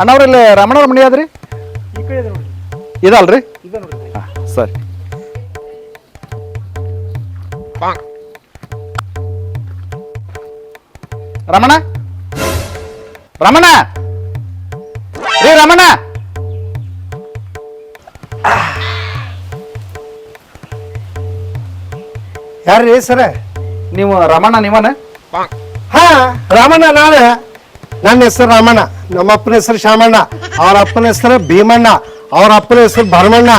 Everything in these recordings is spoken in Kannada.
ಅಣ್ಣವ್ರಲ್ಲಿ ರಮಣವ್ರ ಮನೆ ಅದ್ರಿ? ಈ ಕಡೆ ಇದೆ ನೋಡಿ ಇದಲ್ರಿ? ಇದೆ ನೋಡಿ ಹಾಂ ಸರಿ. ರಮಣ ರಮಣ ರೀ ರಮಣ ಯಾರ್ರಿ ಸರ? ನೀವು ರಮಣ ನೀವನ? ಹಾ ರಾಮಣ್ಣ ನಾಳೆ. ನನ್ನ ಹೆಸರು ರಾಮಣ್ಣ ನಮ್ಮ ಅಪ್ಪನ ಹೆಸರು ಶಾಮಣ್ಣ ಅವ್ರ ಅಪ್ಪನ ಹೆಸರು ಭೀಮಣ್ಣ ಅವ್ರ ಅಪ್ಪನ ಹೆಸರು ಭರಮಣ್ಣ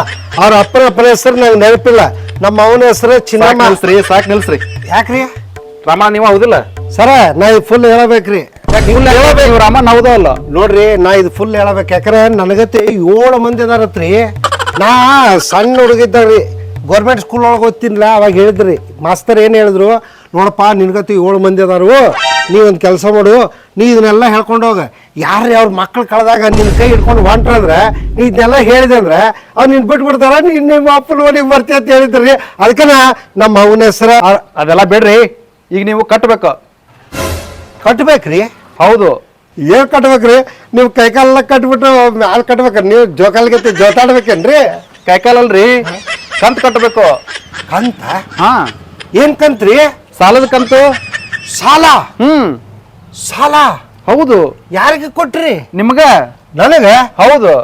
ಅವ್ರ ಅಪ್ಪನ ಅಪ್ಪನ ಹೆಸರು ನಂಗೆ ನೆನಪಿಲ್ಲ. ನಮ್ಮ ಅವನ ಹೆಸರು ಸಾಕ್ ಚಿನ್ನಮ್ಮ ನಿಲ್ಸ್ರಿ ಸಾಕ್ ನಿಲ್ಸ್ರಿ. ಯಾಕ್ರಿ? ರಾಮ ನೀವು ಹೌದಿಲ್ಲ? ಸರ ನಾ ಇದು ಫುಲ್ ಹೇಳಬೇಕ್ರಿ. ರಾಮ ನೀವು? ರಾಮ ಹೌದೋ ಅಲ್ಲ? ನೋಡ್ರಿ ನಾ ಇದು ಫುಲ್ ಹೇಳಬೇಕು. ಯಾಕಂದ್ರೆ ನನಗತ್ತೆ ಏಳು ಮಂದಿ ಅದಾರತ್ರಿ. ನಾ ಸಣ್ಣ ಹುಡುಗಿದ್ದಾರ್ರಿ ಗೌರ್ಮೆಂಟ್ ಸ್ಕೂಲ್ ಒಳಗೆ ಓದ್ತೀನಿಲ್ಲ ಅವಾಗ ಹೇಳಿದ್ರಿ. ಮಾಸ್ತರ್ ಏನು ಹೇಳಿದ್ರು? ನೋಡಪ್ಪ ನಿನಗತ್ತೆ ಏಳು ಮಂದಿ ಅದಾರು. ನೀ ಒಂದು ಕೆಲಸ ಮಾಡು ನೀ ಇದನ್ನೆಲ್ಲ ಹೇಳ್ಕೊಂಡು ಹೋಗ. ಯಾರು ಅವ್ರ ಮಕ್ಳು ಕಳೆದಾಗ ನಿನ್ನ ಕೈ ಹಿಡ್ಕೊಂಡು ಹೊಂಟ್ರಂದ್ರೆ ನೀ ಇದನ್ನೆಲ್ಲ ಹೇಳಿದೆ ಅಂದ್ರೆ ಅವ್ರು ನಿನ್ ಬಿಟ್ಬಿಡ್ತಾರ ನೀನ್ ನಿಮ್ಮ ಅಪ್ಪನ ನೋಡಿ ಬರ್ತಿ ಅಂತ ಹೇಳಿದ್ರಿ. ಅದಕ್ಕೆ ನಮ್ಮ ಅವನ ಹೆಸರ ಅದೆಲ್ಲ ಬಿಡ್ರಿ ಈಗ ನೀವು ಕಟ್ಬೇಕು. ಕಟ್ಬೇಕ್ರಿ? ಹೌದು. ಏನ್ ಕಟ್ಬೇಕ್ರಿ? ನೀವು ಕೈಕಾಲೆಲ್ಲ ಕಟ್ಬಿಟ್ಟು ಮ್ಯಾಲ ಕಟ್ಬೇಕ್ರಿ ನೀವು ಜೋಕಾಲಿಗೆ ಜೋತಾಡ್ಬೇಕೇನ್ರಿ? ಕೈಕಾಲಲ್ರಿ ಕಂತ್ ಕಟ್ಟಬೇಕು ಕಂತ? ಹಾ. ಏನ್ ಕಂತ್ರಿ? ಸಾಲದ ಕಂತು? ಸಾಲ. ಹ್ಮ್. ಸಾಲ. ಹೌದು. ಯಾರಿಗೆ ಕೊಟ್ರಿ? ನಿಮ್ಗ? ನನಗ? ಹೌದು.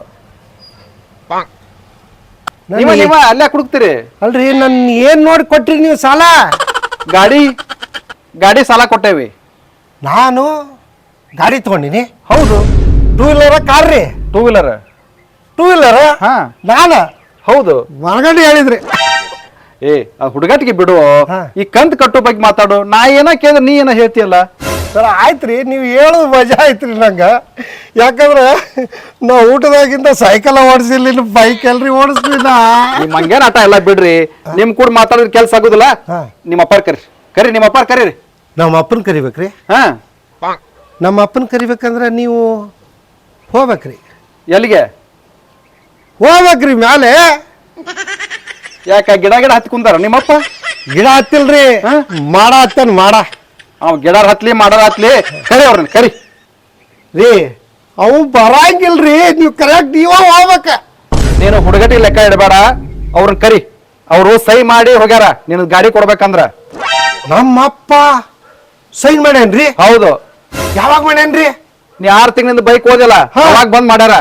ನೀವ ನೀವ ಅಲ್ಲೇ ಕುಡುಕ್ತೀರಿ. ಅಲ್ರಿ ನನ್ ಏನ್ ನೋಡಿ ಕೊಟ್ರಿ ನೀವು ಸಾಲ? ಗಾಡಿ ಗಾಡಿ ಸಾಲ ಕೊಟ್ಟೇವಿ. ನಾನು ಗಾಡಿ ತಗೊಂಡಿನಿ. ಹೌದು. ಟೂ ವೀಲರ್ ಕಾರ್ ರೀ ಟೂ ವೀಲರ್ ಟೂ ವೀಲರ್ ಹಾ. ನಾನ? ಹೌದು. ಮನಗಂಡು ಹೇಳಿದ್ರಿ. ಏ ಆ ಹುಡುಗಾಟಿಗೆ ಬಿಡು. ಹಾ. ಈ ಕಂತ್ ಕಟ್ಟೋ ಬಗ್ಗೆ ಮಾತಾಡು. ನಾ ಏನ ಕೇಳಿದ್ರೆ ನೀ ಏನ ಹೇಳ್ತೀಯಲ್ಲ? ಸರ್ ಆಯ್ತ್ರಿ ನೀವು ಹೇಳೋದು ಮಜಾ ಆಯ್ತ್ರಿ ನಂಗೆ. ಯಾಕಂದ್ರೆ ನಾ ಊಟದಾಗಿಂದ ಸೈಕಲ್ ಓಡಿಸಿಲ್ಲ ಬೈಕ್ ಎಲ್ರಿ ಓಡಿಸ್ತೀವಿ ನಾ. ನಿಮ್ ಹಂಗೇನ ಆಟ ಎಲ್ಲ ಬಿಡ್ರಿ. ನಿಮ್ ಕೂಡ ಮಾತಾಡಿದ್ರೆ ಕೆಲ್ಸ ಆಗುದಿಲ್ಲ? ಹಾ. ನಿಮ್ಮ ಅಪ್ಪಾರ ಕರಿ ಕರಿ ನಿಮ್ಮ ಅಪ್ಪಾರ ಕರೀರಿ. ನಮ್ಮ ಅಪ್ಪನ ಕರಿಬೇಕ್ರಿ? ಹಾ. ನಮ್ಮ ಅಪ್ಪನ ಕರಿಬೇಕಂದ್ರೆ ನೀವು ಹೋಗ್ಬೇಕ್ರಿ. ಎಲ್ಲಿಗೆ? ಹೋಗ್ಬೇಕ್ರಿ ಮ್ಯಾಲೆ. ಯಾಕ ಗಿಡ ಗಿಡ ಹತ್ತಿ ಕುಂತಾರ ನಿಮ್ಮಪ್ಪ? ಗಿಡ ಹತ್ತಿಲ್ರಿ? ಮಾಡ ಹತ್ತನ್ ಮಾಡ. ಅವ್ ಗಿಡ ಹತ್ಲಿ ಮಾಡಾರ ಹತ್ಲಿ. ಕರಿ ಅವ್ರನ್ನ ಕರಿ. ರೀ ಅವು ಬರಂಗಿಲ್ರಿ. ನೀವು ಕರೆಕ್ಟ್ ನೀವ ಹೋಗ್ಬೇಕ. ನೀನು ಹುಡುಗಟಿ ಲೆಕ್ಕ ಇಡಬೇಡ. ಅವ್ರನ್ನ ಕರಿ. ಅವರು ಸೈ ಮಾಡಿ ಹೋಗ್ಯಾರ. ನಿನ್ ಗಾಡಿ ಕೊಡ್ಬೇಕಂದ್ರ. ನಮ್ಮಪ್ಪ ಸೈನ್ ಮಾಡ್ಯಾನ್ರಿ. ಹೌದು. ಯಾವಾಗ ಮಾಡ್ಯಾನ್ರಿ? ನೀ ಆರ್ ತಿಂಗಳಿಂದ ಬೈಕ್ ಓದಿಲ್ಲ. ಯಾವಾಗ ಅವಾಗ ಬಂದ್ ಮಾಡ್ಯಾರ.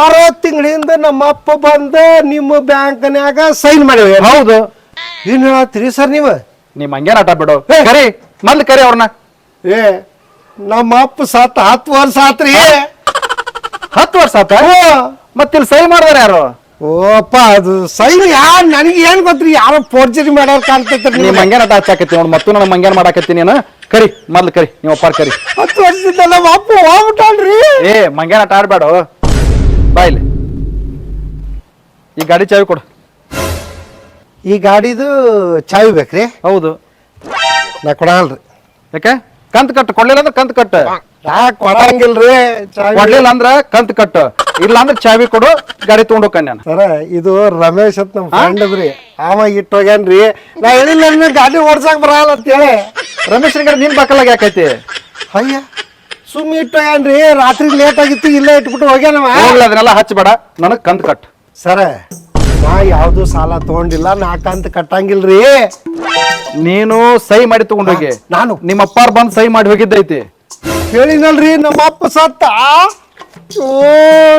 ಆರೋ ತಿಂಗಳಿಂದ ನಮ್ಮ ಅಪ್ಪ ಬಂದ ನಿಮ್ಮ ಬ್ಯಾಂಕ್ನ್ಯಾಗ ಸೈನ್ ಮಾಡಿವೆ ಹೌದು. ಏನ್ ಹೇಳತ್ತೀರಿ ಸರ್ ನೀವು? ನಿಮ್ ಹಂಗೇನ್ ಆಟ ಬಿಡು. ಕರಿ ಮೊದ್ಲು ಕರಿ ಅವ್ರನ್ನ. ಏ ನಮ್ಮ ಅಪ್ಪ ಸತ್ತ ಹತ್ತು ವರ್ಷ ಆತ್ರಿ. ಹತ್ತು ವರ್ಷ ಆತ? ಮತ್ತಿಲ್ಲಿ ಸೈನ್ ಮಾಡಿದಾರ ಯಾರು? ಓಪ್ಪ ಅದು ಸೈನ್ ಯಾರು ನನಗೆ ಏನ್ ಗೊತ್ತ್ರಿ? ಯಾರೋ ಫೋರ್ಜರಿ ಮಾಡೋರ್ ಕಾಣ್ತೈತ್ರಿ ನಿಮ್ ನೀವು ಮಂಗ್ಯಾನ ಆಟ ಹಚ್ಚಾಕತ್ತಿ ನೋಡ್ ಮತ್ತು ನನ್ನ ಹಂಗೇನ್ ಮಾಡಾಕತ್ತಿ ನೀನು? ಕರಿ ಮೊದ್ಲು ಕರಿ ನೀವು ಅಪ್ಪಾರ್ ಕರಿ. ಹತ್ತು ವರ್ಷದಿಂದ ನಮ್ಮ ಅಪ್ಪ ಹೋಗ್ಬಿಟ್ಟಾನ್ರಿ. ಏ ಮಂಗೇನ ಆಟ ಆಡ್ಬೇಡ. ಬಾಯ್ಲಿ ಈ ಗಾಡಿ ಚಾವಿ ಕೊಡು. ಈ ಗಾಡಿದು ಚಾವಿ ಬೇಕ್ರಿ? ಹೌದು. ನಾ ಕೊಡಲ್ರಿ. ಯಾಕೆ? ಕಂತ್ ಕಟ್ಟು. ಕೊಡ್ಲಿಲ್ಲ ಅಂದ್ರೆ ಕಂತ್ ಕಟ್ಟು. ಕೊಡಂಗಿಲ್ಲ ಕೊಡಂಗಿಲ್ರಿ ಚಾವಿ. ಕೊಡ್ಲಿಲ್ಲ ಅಂದ್ರೆ ಕಂತ್ ಕಟ್ಟು. ಇಲ್ಲ ಅಂದ್ರೆ ಚಾವಿ ಕೊಡು ಗಾಡಿ ತಗೊಂಡು ನಾನು. ಸರ ಇದು ರಮೇಶ್ ಅಂತ ನಮ್ಮ ಫ್ರೆಂಡ್ ಅದ್ರಿ. ಆಮ ಇಟ್ಟು ಹೋಗ್ಯಾನ್ರಿ. ನಾ ಹೇಳಿಲ್ಲ ಗಾಡಿ ಓಡ್ಸಕ್ ಬರಲ್ಲ ಅಂತ ಹೇಳಿ ರಮೇಶ್ ಗಾಡಿ ನಿನ್ ಬಕ್ಕಲಾಗ ಯಾಕೈತಿ? ಅಯ್ಯ. ಸುಮ್ಮನೆ ಇಟ್ಟು ಹೋಗ್ಯಾನ್ರಿ ರಾತ್ರಿ ಲೇಟ್ ಆಗಿತ್ತು ಇಲ್ಲೇ ಇಟ್ಬಿಟ್ಟು ಹೋಗ್ಯಾನವ ಹೋಗ್ಲಿ ಅದನ್ನೆಲ್ಲ ಹಚ್ಚಬೇಡ ನನಗೆ ಕಂತ್ ಕಟ್. ಸರ ನಾ ಯಾವ್ದು ಸಾಲ ತಗೊಂಡಿಲ್ಲ ನಾ ಕಂತ ಕಟ್ಟಂಗಿಲ್ರಿ. ನೀನು ಸಹಿ ಮಾಡಿ ತಗೊಂಡೋಗಿ ನಾನು. ನಿಮ್ಮ ಬಂದು ಬಂದ್ ಸಹಿ ಮಾಡಿ ಹೋಗಿದ್ದೈತಿ. ಹೇಳಿನಲ್ರಿ ನಮ್ಮ ಅಪ್ಪ ಸತ್ತ. ಓ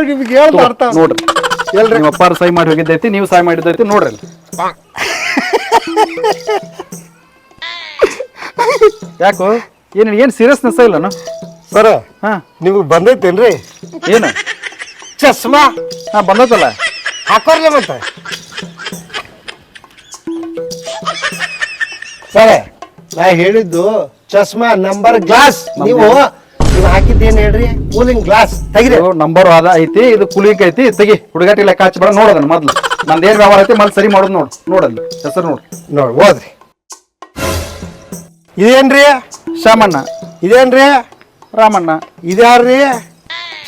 ನಿಮ್ಗೆ ಹೇಳ್ ಬರ್ತಾ ನೋಡ್ರಿ. ಎಲ್ರಿ ನಿಮ್ಮ ಅಪ್ಪಾರ ಸಹಿ ಮಾಡಿ ಹೋಗಿದ್ದೈತಿ ನೀವು ಸಹಿ ಮಾಡಿದ್ದೈತಿ ನೋಡ್ರಿ. ಯಾಕೋ? ಏನ್ ಏನ್ ಸೀರಿಯಸ್ನೆಸ್ ಇಲ್ಲನ ಸರ ಹಾ. ನಿಮಗೆ ಬಂದೈತೇನ್ರಿ? ಏನು? ಚಸ್ಮಾ? ನಾ ಬಂದೈತಲ್ಲ. ಹಾಕೋರ್ಲೆ ಮತ್ತೆ. ಸರ ನಾ ಹೇಳಿದ್ದು ಚಸ್ಮಾ ನಂಬರ್ ಗ್ಲಾಸ್. ನೀವು ನೀವು ಹಾಕಿದ್ದೇನು ಹೇಳ್ರಿ? Cooling glass. ತೆಗಿರಿ. ನಂಬರ್ ಅದ ಐತಿ ಇದು ಕುಲಿಕ್ ಐತಿ. ತೆಗಿ ಹುಡುಗಾಟಿ ಲೆಕ್ಕ ಹಚ್ಚಬೇಡ ನೋಡೋದನ್ನ ಮೊದ್ಲು. ನಂದು ಏನ್ ವ್ಯವಹಾರ ಐತಿ ಮೊದ್ಲು ಸರಿ ಮಾಡೋದು ನೋಡು. ನೋಡಲ್ಲಿ ಹೆಸರು ನೋಡಿ. ನೋಡಿ ಓದ್ರಿ. ಇದೇನ್ರಿ? ಶಾಮಣ್ಣ ಇದೇನ್ರಿ? ರಾಮಣ್ಣ. ಇದ್ಯಾರ್ರಿ?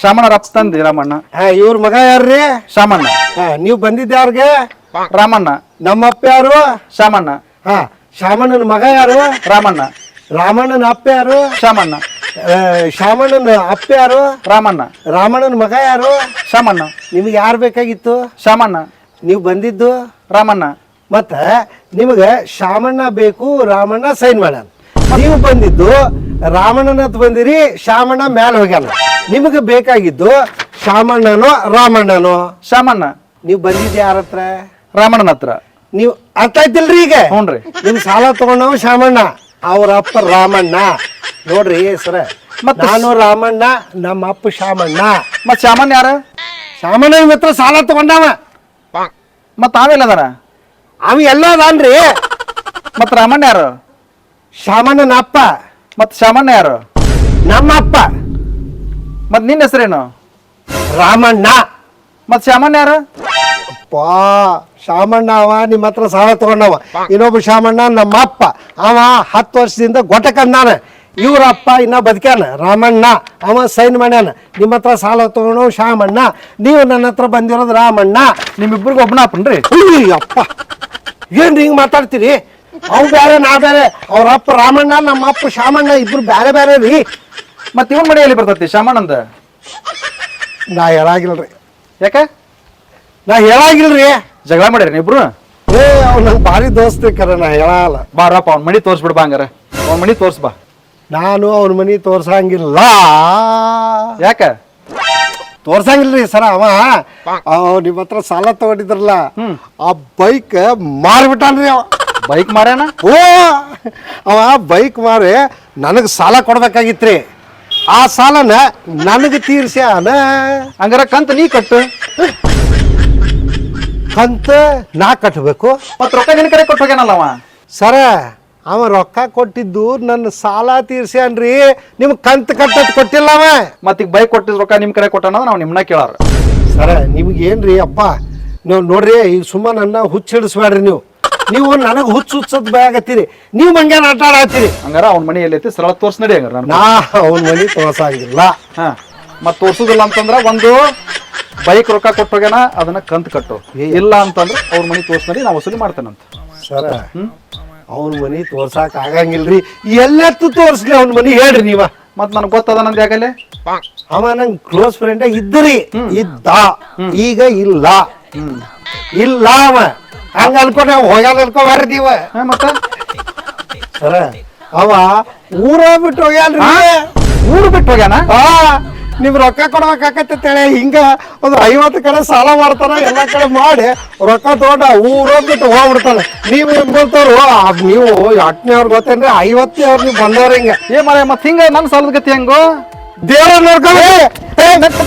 ಶಾಮಣ್ಣ ರಪ್ಪ ತಂದಿ ರಾಮಣ್ಣ. ಹಾ ಇವ್ರ ಮಗ ಯಾರ್ರಿ? ಶಾಮಣ್ಣ. ಹಾ ನೀವು ಬಂದಿದ್ಯಾರ್ಗೆ ರಾಮಣ್ಣ. ನಮ್ಮಪ್ಪ ಯಾರು? ಶಾಮಣ್ಣ. ಹಾ ಶಾಮಣ್ಣನ ಮಗ ಯಾರು? ರಾಮಣ್ಣ. ರಾಮಣ್ಣನ ಅಪ್ಪ ಯಾರು? ಶಾಮಣ್ಣ. ಆ, ಶಾಮಣ್ಣನ ಅಪ್ಪ ಯಾರು? ರಾಮಣ್ಣ. ರಾಮಣ್ಣನ ಮಗ ಯಾರು? ಶಾಮಣ್ಣ. ನಿಮ್ಗೆ ಯಾರು ಬೇಕಾಗಿತ್ತು? ಶಾಮಣ್ಣ. ನೀವು ಬಂದಿದ್ದು? ರಾಮಣ್ಣ. ಮತ್ತೆ ನಿಮಗೆ ಶಾಮಣ್ಣ ಬೇಕು ರಾಮಣ್ಣ ಸೈನ್ ಮಾಡ ನೀವು ಬಂದಿದ್ದು ರಾಮಣ್ಣನ ಹತ್ರ ಬಂದಿರಿ ಶಾಮಣ್ಣ ಮ್ಯಾಲ ಹೋಗ್ಯಾನ. ನಿಮಗೆ ಬೇಕಾಗಿದ್ದು ಶಾಮಣ್ಣನೋ ರಾಮಣ್ಣನೋ? ಶಾಮಣ್ಣ. ನೀವು ಬಂದಿದ್ದು ಯಾರ ಹತ್ರ? ರಾಮಣ್ಣನ ಹತ್ರ. ನೀವು ಅರ್ಥ ಆಯ್ತಿಲ್ರಿ ಈಗ? ಹ್ಞೂನ್ರಿ ನಿಮ್ ಸಾಲ ತಗೊಂಡವ ಶಾಮಣ್ಣ ಅವ್ರ ಅಪ್ಪ ರಾಮಣ್ಣ. ನೋಡ್ರಿ ಸರ ಮತ್ತೆ ನಾನು ರಾಮಣ್ಣ ನಮ್ಮ ಅಪ್ಪ ಶಾಮಣ್ಣ. ಮತ್ ಶಾಮಣ್ಣ ಯಾರ? ಶಾಮಣ್ಣನ ಹತ್ರ ಸಾಲ ತಗೊಂಡವ. ಮತ್ ಆಮೇಲೆ ಅದಾರ ಅವ ಎಲ್ಲ ಅದಾನ್ರಿ ಮತ್ ರಾಮಣ್ಣ ಯಾರು? ಶಾಮಣ್ಣನ ಅಪ್ಪ. ಮತ್ ಶಾಮಣ್ಣ ಯಾರು? ನಮ್ಮ ಅಪ್ಪ ಮತ್ ನಿನ್ನ ಹೆಸರೇನು? ರಾಮಣ್ಣ. ಮತ್ ಶಾಮಣ್ಣ ಯಾರು? ಪಾ ಶಾಮಣ್ಣ ಅವ ನಿಮ್ಮ ಹತ್ರ ಸಾಲ ತಗೊಂಡವ. ಇನ್ನೊಬ್ಬ ಶಾಮಣ್ಣ ನಮ್ಮ ಅಪ್ಪ ಅವ ಹತ್ತು ವರ್ಷದಿಂದ ಗೊಟಕಂದಾನ ಇವ್ರ ಅಪ್ಪ ಇನ್ನ ಬದುಕ್ಯಾನ. ರಾಮಣ್ಣ ಅವ ಸೈನ್ ಮಾಡ್ಯಾನ. ನಿಮ್ಮ ಹತ್ರ ಸಾಲ ತಗೊಂಡವ್ ಶಾಮಣ್ಣ. ನೀವು ನನ್ನ ಹತ್ರ ಬಂದಿರೋದು ರಾಮಣ್ಣ. ನಿಮ್ಮಿಬ್ರಿಗೆ ಒಬ್ಬನ ಅಪ್ಪನ್ರಿ ಅಪ್ಪ ಏನ್ ಹಿಂಗ್ ಮಾತಾಡ್ತೀರಿ? ಅವ್ ಬೇರೆ ನಾ ಬೇರೆ ಅವ್ರ ಅಪ್ಪ ರಾಮಣ್ಣ ನಮ್ಮ ಅಪ್ಪ ಶಾಮಣ್ಣ ಇಬ್ರು ಬೇರೆ ಬೇರೆ ರೀ. ಮತ್ ಇವನ್ ಮನೆ ಎಲ್ಲಿ ಬರ್ತೈತಿ ಶಾಮಣ್ಣಂದ? ನಾ ಹೇಳಾಗಿಲ್ರಿ. ಯಾಕ? ನಾ ಹೇಳಾಗಿಲ್ರಿ. ಜಗಳ ಮಾಡ್ಯಾರ ಇಬ್ರು? ಏ ಅವ್ ನಂಗೆ ಭಾರಿ ದೋಸ್ತಿ ಕರೆ ನಾ ಹೇಳಲ್ಲ. ಬಾರಪ್ಪ ಅವ್ನ ಮನಿ ತೋರ್ಸ್ಬಿಡ್ ಬಾ ಹಂಗಾರ. ಅವ್ನ ಮನಿ ತೋರ್ಸ್ ಬಾ. ನಾನು ಅವ್ನ ಮನಿ ತೋರ್ಸಂಗಿಲ್ಲ. ಯಾಕ? ತೋರ್ಸಂಗಿಲ್ರಿ ಸರ ಅವ. ಅವ್ ನಿಮ್ಮ ಹತ್ರ ಸಾಲ ತಗೊಂಡಿದ್ರಲ್ಲ ಆ ಬೈಕ್ ಮಾರ್ಬಿಟ್ಟಾನ್ರಿ ಅವ. ಬೈಕ್ ಮಾರ್ಯಾನ? ಓ ಅವ ಬೈಕ್ ಮಾರಿ ನನಗೆ ಸಾಲ ಕೊಡ್ಬೇಕಾಗಿತ್ರಿ. ಆ ಸಾಲನ ನನಗೆ ತೀರ್ಸ್ಯಾನ. ಹಂಗಾರ ಕಂತ ನೀ ಕಟ್ಟು. ಕಂತ ನಾ ಕಟ್ಟಬೇಕು ಮತ್ ರೊಕ್ಕ ನಿನ್ ಕಡೆ ಕೊಟ್ಟು ಹೋಗ್ಯಾನಲ್ಲ ಅವ? ಸರ ಅವ ರೊಕ್ಕ ಕೊಟ್ಟಿದ್ದು ನನ್ನ ಸಾಲ ತೀರ್ಸ್ಯಾನ್ರಿ. ನಿಮ್ಗೆ ಕಂತ ಕಟ್ಟದ್ ಕೊಟ್ಟಿಲ್ಲ ಅವ. ಮತ್ ಈಗ ಬೈಕ್ ಕೊಟ್ಟಿದ್ ರೊಕ್ಕ ನಿಮ್ ಕಡೆ ಕೊಟ್ಟಾನ ನಾವ್ ನಿಮ್ನ ಕೇಳಾರ. ಸರ ನಿಮ್ಗೆ ಏನ್ರಿ ಅಪ್ಪ ನೀವು ನೋಡ್ರಿ ಈಗ ಸುಮ್ಮನೆ ನನ್ನ ಹುಚ್ಚಿಡಿಸ್ಬೇಡ್ರಿ ನೀವು. ನೀವು ನನಗೆ ಹುಚ್ಚು ಹುಚ್ಚದ್ ಬಯಾಗತ್ತೀರಿ ನೀವು ಮಂಗ್ಯ ಆಟ ಆಡತ್ತೀರಿ. ಹಂಗಾರ ಅವ್ನ ಮನಿ ಎಲ್ಲೈತಿ ಸರಳ ತೋರ್ಸ್ ನಡಿ ಹಂಗಾರ ನಾ ಅವನ ಮನೆ ತೋರ್ಸಾಗಿಲ್ಲ. ಹಾ ಮತ್ ತೋರ್ಸುದಿಲ್ಲ ಅಂತಂದ್ರ ಒಂದು ಬೈಕ್ ರೊಕ್ಕ ಕೊಟ್ಟೋಗ್ಯಾನ ಅದನ್ನ ಕಂತ್ ಕಟ್ಟು. ಇಲ್ಲ ಅಂತಂದ್ರ ಅವ್ರ ಮನಿ ತೋರ್ಸ್ ನಡಿ ನಾ ವಸೂಲಿ ಮಾಡ್ತೇನಂತ. ಸರ ಅವ್ರ ಮನೆ ತೋರ್ಸಾಕ್ ಆಗಂಗಿಲ್ರಿ. ಎಲ್ಲೆತ್ತು ತೋರ್ಸ್ಲಿ ಅವ್ನ ಮನೆ ಹೇಳ್ರಿ ನೀವ. ಮತ್ ನನಗೆ ಗೊತ್ತದ ನಂದ್ ಯಾಕಲೆ? ಅವ ನಂಗೆ ಕ್ಲೋಸ್ ಫ್ರೆಂಡ್ ಇದ್ದರಿ ಇದ್ದ. ಈಗ ಇಲ್ಲ. ಇಲ್ಲ ಅವ. ಹಂಗ ಅನ್ಕೊಂಡೆ ಹೋಗ್ಯಾನ ಅನ್ಕೋಬಾರ್ರಿ ನೀವ. ಹಾ ಮತ್ತ? ಸರ ಅವ ಊರ ಬಿಟ್ಟು ಹೋಗ್ಯಾನ್ರಿ ಊರು ಬಿಟ್ಟು ಹೋಗ್ಯಾನ? ಆ? ನಿಮ್ ರೊಕ್ಕ ಕೊಡ್ಬೇಕಾಕತ್ತೇಳಿ ಹಿಂಗ ಒಂದು ಐವತ್ತು ಕಡೆ ಸಾಲ ಮಾಡ್ತಾನ ಎಲ್ಲ ಕಡೆ ಮಾಡಿ ರೊಕ್ಕ ತಗೊಂಡ ಊರೋಗ್ಬಿಟ್ಟು ಹೋಗ್ಬಿಡ್ತಾನೆ. ನೀವು ಎಂಬತ್ತವ್ರು ನೀವು ಎಟ್ನೇ ಅವ್ರು ಗೊತ್ತೇನ್ರಿ ಐವತ್ತೇ ಅವ್ರು ನೀವು ಬಂದವ್ರ ಹಿಂಗ. ಏ ಮರ ಮತ್ ಹಿಂಗ ನನ್ ಸಾಲದ ಗತಿ ಹೆಂಗೋ? ದೇವ್ರ ನೋಡ್ಕೊಂಡು